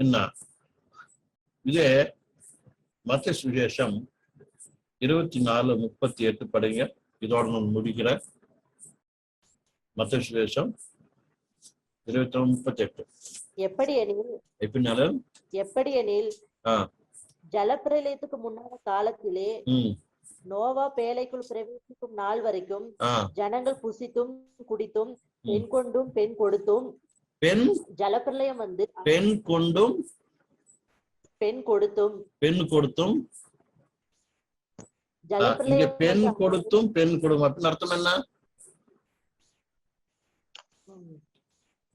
என்ன? இதே மத்த சுவிசேஷம் இருபத்தி நாலு முப்பத்தி எட்டு படிங்க. இதோட நான் முடிக்கிறேன். மத்த சுவிசேஷம் இருபத்தி நாலு முப்பத்தி எட்டு எப்படி எனில்? எப்படினாலும் எப்படி எனில். ஜலப்பிரளயத்துக்கு முன்னான காலத்திலே நோவா பேழைக்குள் பிரவேசிக்கும் நாள் வரைக்கும் ஜனங்கள் புசித்தும் குடித்தும் பெண் கொண்டும் பெண் கொடுத்தும் பெண் ஜலப்பிரளயம் வந்து பெண் கொண்டும் பெண் கொடுத்தும். பெண் கொடுத்தும். இங்க பெண் கொடுத்தும் பெண் கொடுக்கும். அப்படின்னு அர்த்தம் என்ன.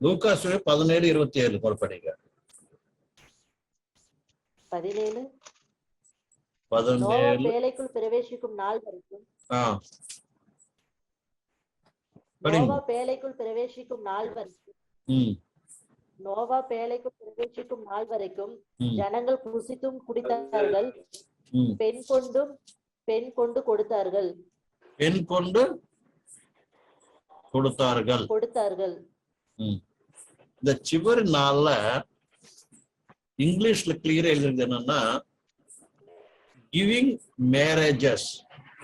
லூகாஸ் பதினேழு இருபத்தி ஏழு படிங்க பதினேழு. பதினேழு பேழைக்குள் பிரவேசிக்கும் நாள் வரைக்கும். பேழைக்குள் பிரவேசிக்கும் நாள் வரைக்கும். நோவா பேழைக்குள் பிரவேசிக்கும் நாள் வரைக்கும் ஜனங்கள் புசித்தும் குடித்தார்கள். பெண் கொண்டும் பெண் கொண்டு கொடுத்தார்கள். பெண் கொண்டு கொடுத்தார்கள். கொடுத்தார்கள். இந்த சிவரி நாள்ல இங்கிலீஷ்ல கிளியரா எழுதுறது என்னன்னா கிவிங் மேரேஜஸ்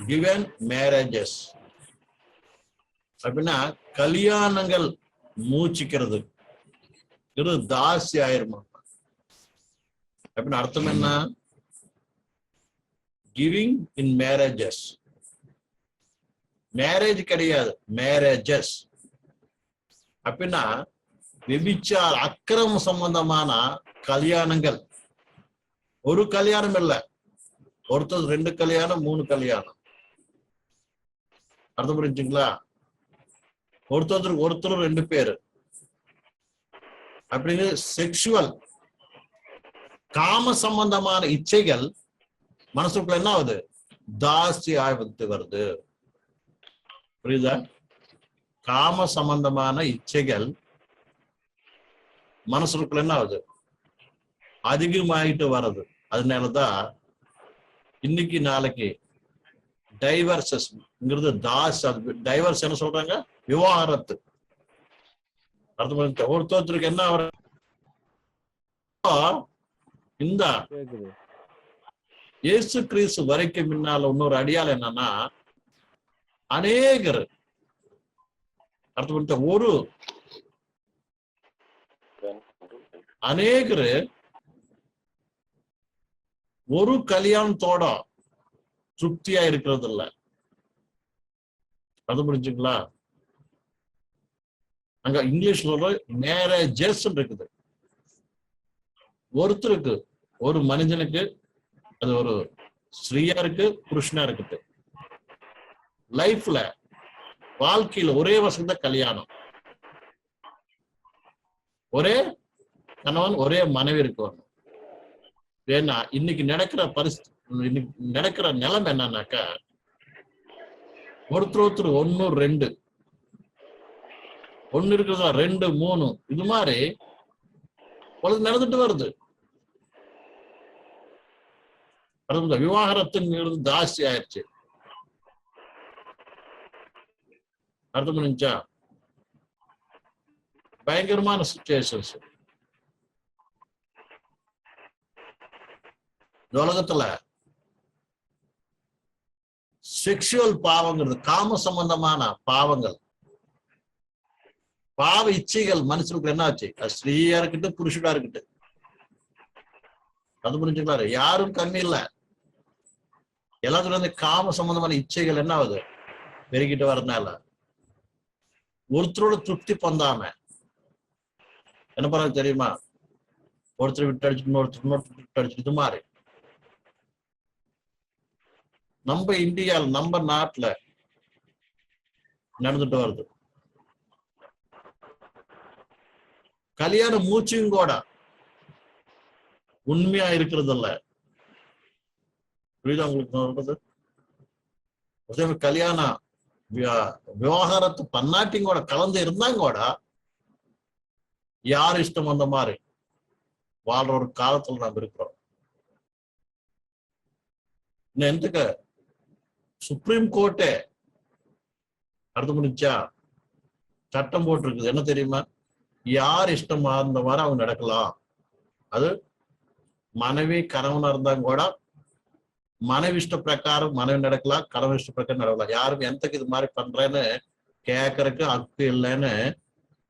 கிவன் மேரேஜஸ் அப்படின்னா கல்யாணங்கள் மூச்சிக்கிறது. இது தாசி ஆயிருமா அப்படின்னு அர்த்தம் என்ன? கிவிங் இன் மேரேஜஸ் மேரேஜ் கிடையாது. மேரேஜஸ் அப்படின்னா விபிச்சார் அக்கிரம சம்பந்தமான கல்யாணங்கள். ஒரு கல்யாணம் இல்ல. ஒருத்தர் ரெண்டு கல்யாணம் மூணு கல்யாணம். அர்த்தம் புரிஞ்சுங்களா? ஒருத்தர் ஒருத்தர் ரெண்டு பேரு. அப்படின்னு செக்ஷுவல் காம சம்பந்தமான இச்சைகள் மனசுக்குள்ள என்ன ஆகுது? ஜாஸ்தி ஆபத்து வருது. புரியுதா? காம சம்பந்தமான இச்சைகள் மனசுக்குள்ள என்ன ஆகுது? அதிகமாயிட்டு வர்றது அதனாலதான் இன்னைக்கு நாளைக்கு டைவர்சஸ்ங்கிறது தாஸ் டைவர்ஸ் என்ன சொல்றாங்க? விவாகரத்து. அர்த்தம்? ஒருத்தருக்கு என்ன வர இந்த இயேசு கிறிஸ்து வரைக்கும் முன்னால இன்னொரு அடியால் என்னன்னா அநேகர். அர்த்தம்? ஒரு அநேகரு ஒரு கல்யாணத்தோட திருப்தியா இருக்கிறது இல்ல அது புரிஞ்சுங்களா? அங்க இங்கிலீஷ்ல மேரேஜஸ் இருக்குது. ஒருத்தருக்கு ஒரு மனிதனுக்கு அது ஒரு ஸ்ரீயா இருக்கு புருஷனா இருக்குது. லைஃப்ல வாழ்க்கையில ஒரே வசந்த கல்யாணம். ஒரே கணவன் ஒரே மனைவி இருக்கணும். ஏன்னா இன்னைக்கு நடக்கிற பரிசு இன்னைக்கு நடக்கிற நிலம் என்னன்னாக்கா ஒருத்தர் ஒருத்தர் ஒன்னு ரெண்டு. ஒன்னு இருக்கிறதா ரெண்டு மூணு. இது மாதிரி பொழுது நடந்துட்டு வருது. அது விவாகரத்துங்கிறது ஜாஸ்தி ஆயிடுச்சு. அர்த்தம் பண்ணிச்சா பயங்கரமான சுச்சுவேஷன்ஸ் உலகத்துல செக்ஷுவல் பாவங்கிறது காம சம்பந்தமான பாவங்கள். பாவ இச்சைகள் மனுஷனுக்கு என்ன ஆச்சு? அது ஸ்ரீயா இருக்கட்டும் புருஷனா இருக்கட்டும். அது புரிஞ்சுக்கலாரு? யாரும் கம்மி இல்ல. எல்லாத்துல இருந்து காம சம்பந்தமான இச்சைகள் என்ன ஆகுது? பெருகிட்டு வரதுனால ஒருத்தரோட திருப்தி பொந்தாம. என்ன பண்ண தெரியுமா? ஒருத்தர் விட்டு அடிச்சுட்டு இன்னொருத்தர் இன்னொருத்தர் விட்டு அடிச்சுட்டு இது மாதிரி. நம்ம இந்தியாவில் நம்ம நாட்டுல நடந்துட்டு வருது. கல்யாண மூச்சும் கூட உண்மையா இருக்கிறது இல்ல புரியுதா உங்களுக்கு கல்யாண விவகாரத்து கல்யாணம் பன்னாட்டியும் கூட கலந்து இருந்தாங்க கூட யார் இஷ்டம் அந்த மாதிரி வாழ்ற ஒரு காலத்துல நாம் இருக்கிறோம். இன்னும் எந்தக்கு சுப்ரீம் கோர்ட்டே அடுத்து முடிச்சா சட்டம் போட்டிருக்குது. என்ன தெரியுமா? யார் இஷ்டமா இருந்த மாதிரி அவங்க நடக்கலாம். அது மனைவி கணவனா இருந்தாங்க கூட மனைவி இஷ்ட பிரகாரம் மனைவி நடக்கலாம் கணவன் இஷ்ட பிரகாரம் நடக்கலாம். யாரும் எந்தக்கு இது மாதிரி பண்றேன்னு கேட்கறதுக்கு அக்கு இல்லைன்னு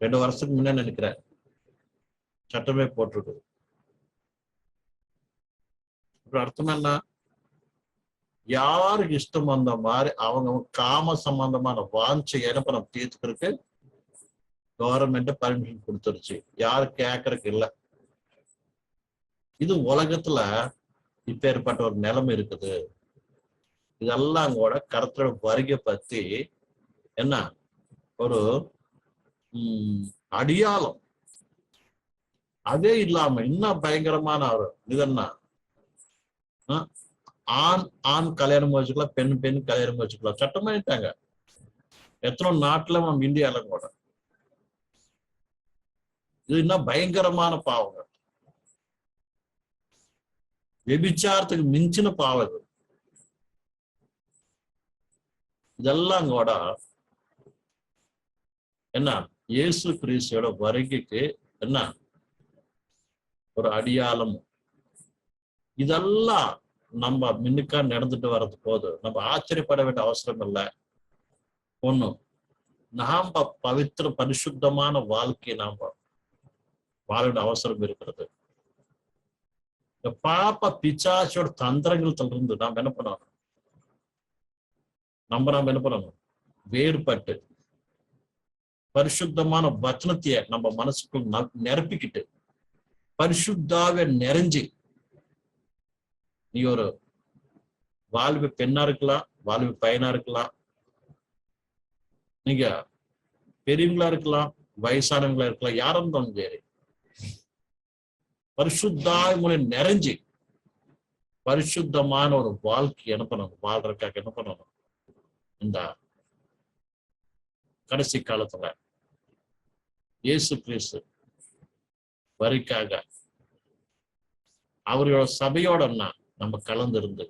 ரெண்டு வருஷத்துக்கு முன்னே நினைக்கிறேன். சட்டமே போட்டிருக்குது. அர்த்தம் என்ன? யாருக்கு இஷ்டம் வந்த மாதிரி அவங்க காம சம்பந்தமான வாஞ்சை என்ன நம்ம தீர்த்துக்கிறதுக்கு கவர்மெண்ட் பர்மிஷன் கொடுத்துருச்சு. யாரும் கேட்கறதுக்கு இல்ல. இது உலகத்துல இப்பேற்பட்ட ஒரு நிலைமை இருக்குது. இதெல்லாம் கூட கருத்தோட வருகை பத்தி என்ன? ஒரு உம் அடியாளம். அதே இல்லாம இன்னும் பயங்கரமான ஒரு இதுன்னா ஆண் ஆண் கல்யாணம் வச்சுக்கலாம் பெண் பெண் கல்யாணம் வச்சுக்கலாம் சட்டம் பண்ணிட்டாங்க எத்தனை நாட்டுல நம்ம இந்தியால கூட. இது என்ன பயங்கரமான பாவங்க. வெபிச்சாரத்துக்கு மிஞ்சின பாவம் இதெல்லாம் கூட என்ன இயேசு கிறிஸ்துவோட வருகைக்கு என்ன? ஒரு அடியாளம். இதெல்லாம் நம்ம மின்னுக்கா நடந்துட்டு வர்றது போது நம்ம ஆச்சரியப்பட வேண்டிய அவசரம் இல்லை. ஒண்ணு நாம பவித்திர பரிசுத்தமான வாழ்க்கையை நாம வாழ வேண்டிய அவசரம் இருக்கிறது. இந்த பாப்ப பிச்சாச்சோட தந்திரங்கள் இருந்து நாம் என்ன பண்ணணும்? நம்ம நாம என்ன பண்ணணும்? வேறுபட்டு பரிசுத்தமான வச்சனத்தைய நம்ம மனசுக்குள் ந- நிரப்பிக்கிட்டு பரிசுத்தாவே நிறைஞ்சு நீ ஒரு வாழ்வு பெண்ணா இருக்கலாம் வாழ்வு பையனா இருக்கலாம். நீங்க பெரியவங்களா இருக்கலாம் வயசானவங்களா இருக்கலாம் யாரும் இருந்தாலும் சரி பரிசுத்தாய் நிறைஞ்சு பரிசுத்தமான ஒரு வாழ்க்கை என்ன பண்ணணும்? வாழ்றதுக்காக என்ன பண்ணணும்? இந்த கடைசி காலத்துல இயேசு கிறிஸ்து வரிக்காக அவரோட சபையோட நான் நம்ம கலந்திருந்து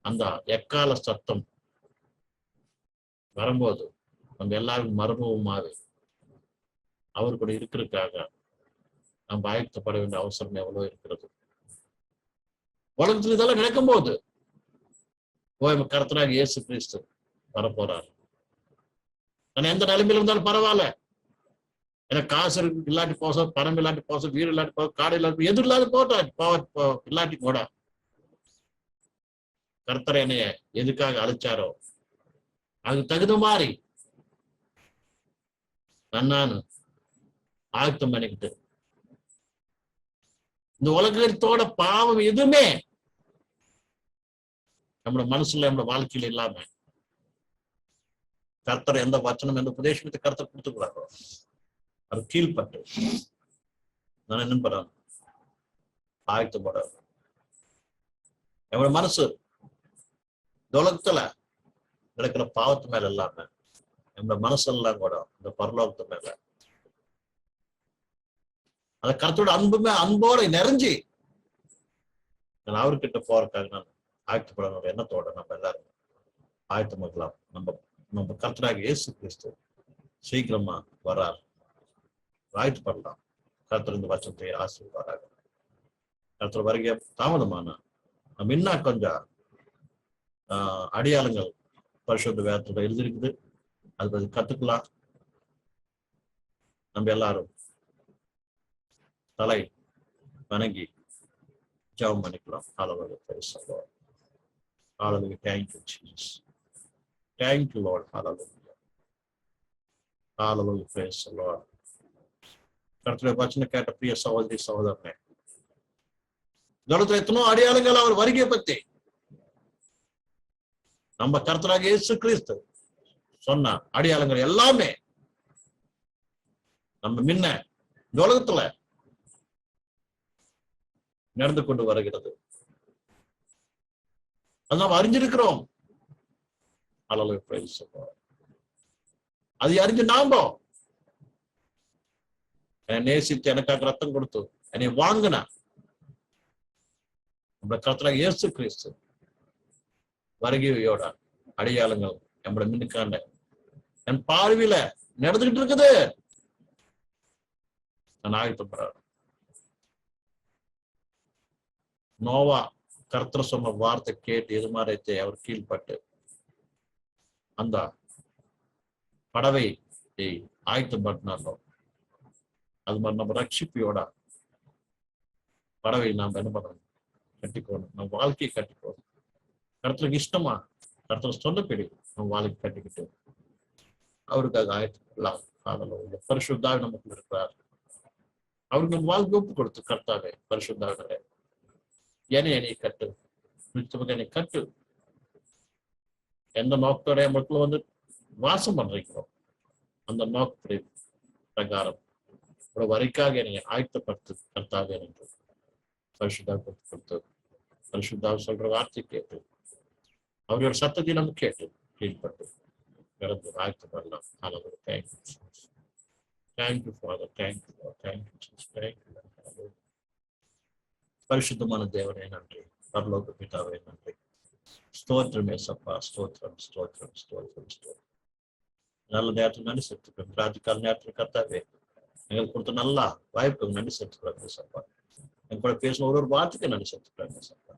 அந்த எக்கால சத்தம் வரும்போது நம்ம எல்லாரும் மர்மவுமாவே அவர் கூட இருக்கிறதுக்காக நம்ம ஆயத்தப்பட வேண்டிய அவசரம் எவ்வளவு இருக்கிறது. உலகத்துல இதெல்லாம் நடக்கும்போது ஓ கருத்தராக இயேசு கிறிஸ்து வரப்போறாரு. நான் எந்த நிலைமையில இருந்தாலும் பரவாயில்ல. எனக்கு காசு இருக்கு இல்லாட்டி போசம் பணம் இல்லாட்டி போசம் வீடு இல்லாட்டி போக காடு இல்லாட்டி எது இல்லாத போட்டா போவ இல்லாட்டி கூட கர்த்தர் என்னைய எதுக்காக அழைச்சாரோ அதுக்கு தகுந்த மாதிரி நான் ஆயத்தம் பண்ணிக்கிட்டு இந்த உலகத்தோட பாவம் எதுவுமே நம்மளோட மனசுல நம்மளோட வாழ்க்கையில இல்லாம கர்த்தர் எந்த வச்சனம் எந்த உபதேசத்தை கர்த்தர் கொடுத்துக்கிறாரோ அது கீழ்பட்டு நான் என்ன பண்ண ஆயத்தப்பட என்னோட மனசு இந்த நடக்கிற பாவத்து மேல இல்லாம என்னோட மனசெல்லாம் கூட இந்த பரலோகத்து மேல. அந்த கருத்தோட அன்புமே அன்போட நிறைஞ்சி நான் அவர்கிட்ட போறதுக்காக நான் ஆயத்தப்படணும் எண்ணத்தோட நம்ம எல்லாரும் ஆயத்தமாக்கலாம் நம்ம நம்ம கருத்தராக இயேசு கிறிஸ்து சீக்கிரமா வரார் ஆயத்தப்படலாம் கர்த்தர் இந்த வருஷத்தை ஆசீர்வாராக. கர்த்தர் வருகை தாமதமான நம்ம இன்னும் கொஞ்சம் ஆஹ், அடையாளங்கள் பரிசுத்த வேதத்துல எழுதிருக்குது அது பத்தி கத்துக்கலாம். நம்ம எல்லாரும் தலை வணங்கி ஜெபம் பண்ணிக்கலாம். ஹalleluya praise the thank you hallelujah thank you you jesus. Thank you lord hallelujah வச்சன கேட்ட பிரிய சகோதரி சகோதரனே. கருத்துல எத்தனோ அடையாளங்கள் அவர் வருகை பத்தி நம்ம கருத்தராக இயேசு கிறிஸ்து சொன்ன அடையாளங்கள் எல்லாமே நம்ம முன்ன இந்த உலகத்துல நடந்து கொண்டு வருகிறது. அது நாம் அறிஞ்சிருக்கிறோம். அளவு praise அறிஞ்சு நாம? நேசித்து எனக்காக ரத்தம் கொடுத்து என்னை வாங்கினா നമ്മുടെ കർത്തന യേസു ക്രിസ്തു வருகையோட அடையாளங்கள் நம்மள மின்னுக்காண்ட என் பார்வையில நடந்துகிட்டு இருக்குது நான் ஆயத்தப்படுறேன் நோவா கர்த்தர் சொன்ன வார்த்தை கேட்டு இது மாதிரி அவர் கீழ்பட்டு அந்த படவை ஆயத்தப்பட்டினார்கள் அது மாதிரி நம்ம ரட்சிப்பையோட பறவை நாம் என்ன பண்ணணும் கட்டிக்கோணும் நம்ம வாழ்க்கையை கட்டிக்கோணும் கருத்துக்கு இஷ்டமா கருத்துல சொல்லப்படி நம்ம வாழ்க்கை கட்டிக்கிட்டு அவருக்காக ஆயத்தப்படலாம். அதில் பரிசுத்தாக நமக்கு இருக்கிறார். அவருக்கு நம்ம வாழ்க்கை ஒப்பு கொடுத்து கர்த்தாவே பரிசுத்தாக என்னை என்னை கட்டு. நிச்சயமாக என்னை கட்டு. எந்த நோக்கத்தோடைய மக்களும் வந்து வாசம் பண்றீங்களோ அந்த நோக்கத்தை பிரகாரம் ஒரு வரைக்காக என்னை ஆயத்தப்படுத்து கர்த்தாவே என்று பரிசுத்தா கொடுத்து கொடுத்து பரிசுத்தா சொல்ற வார்த்தை கேட்டு அவரோட சத்தத்தை நம்ம கேட்டு கீழ்பட்டு பிறந்து ஆயத்தப்படலாம் அளவு thank you thank you father thank you thank you thank you பரிசுத்தமான தேவனே நன்றி பரலோக பிதாவே நன்றி ஸ்தோத்திரம் ஏசப்பா ஸ்தோத்திரம் ஸ்தோத்திரம் ஸ்தோத்திரம் ஸ்தோத்திரம் நல்ல நேரத்துக்கு நன்றி எங்களுக்கு கொடுத்த நல்லா வாய்ப்புக்கு நன்றி செலுத்துக்கிறாங்க ஏசப்பா என் கூட பேசின ஒரு ஒரு வார்த்தைக்கு நன்றி செலுத்துக்கிறாங்க ஏசப்பா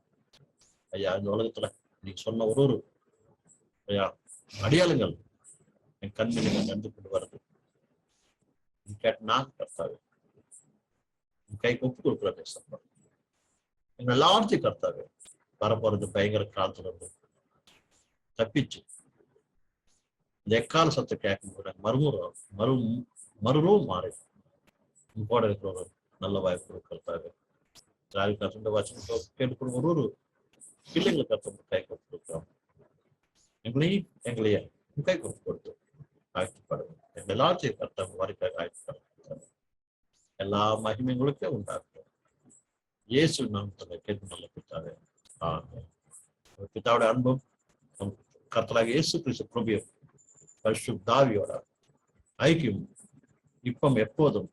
ஐயா இந்த உலகத்துல நீங்க சொன்ன ஒரு ஒரு ஐயா அடையாளங்கள் என் கண்ணில் நடந்து கொண்டு வருது கேட்ட நான் கர்த்தாவே. உன் கைக்கு ஒப்பு கொடுக்குறாங்க ஏசப்பா எங்க எல்லாத்தையும் கர்த்தாவே. வரப்போறது பயங்கர காலத்துல இருந்து தப்பிச்சு. இந்த எக்கால சத்தம் கேட்கும் கூட மறுமுறம் மறு மறுரூபம் மாறிடும். உன் கூட நல்ல வாய்ப்பு கர்த்தாவே யாருக்கு கற்றுண்ட வாசம் கேட்டுக்கொண்டு ஒரு ஒரு பிள்ளைங்களை கற்று கை கொடுத்து கொடுக்குறோம். எங்களையும் எங்களைய உன் கை கொடுத்து கொடுத்து ஆழ்த்தப்படுவோம் எங்க எல்லாத்தையும் கர்த்தம் வரைக்காக ஆழ்த்தப்படுவோம் எல்லா மகிமைகளுக்கே உண்டாகும் இயேசு நாமத்துல கேட்டு நல்ல பிதாவே ஆமென். பிதாவோட அன்பும் நம் கர்த்தராக இயேசு கிறிஸ்து பிரபியும் பரிசுத்தாவியோட ஐக்கியம் இப்பம் எப்போதும்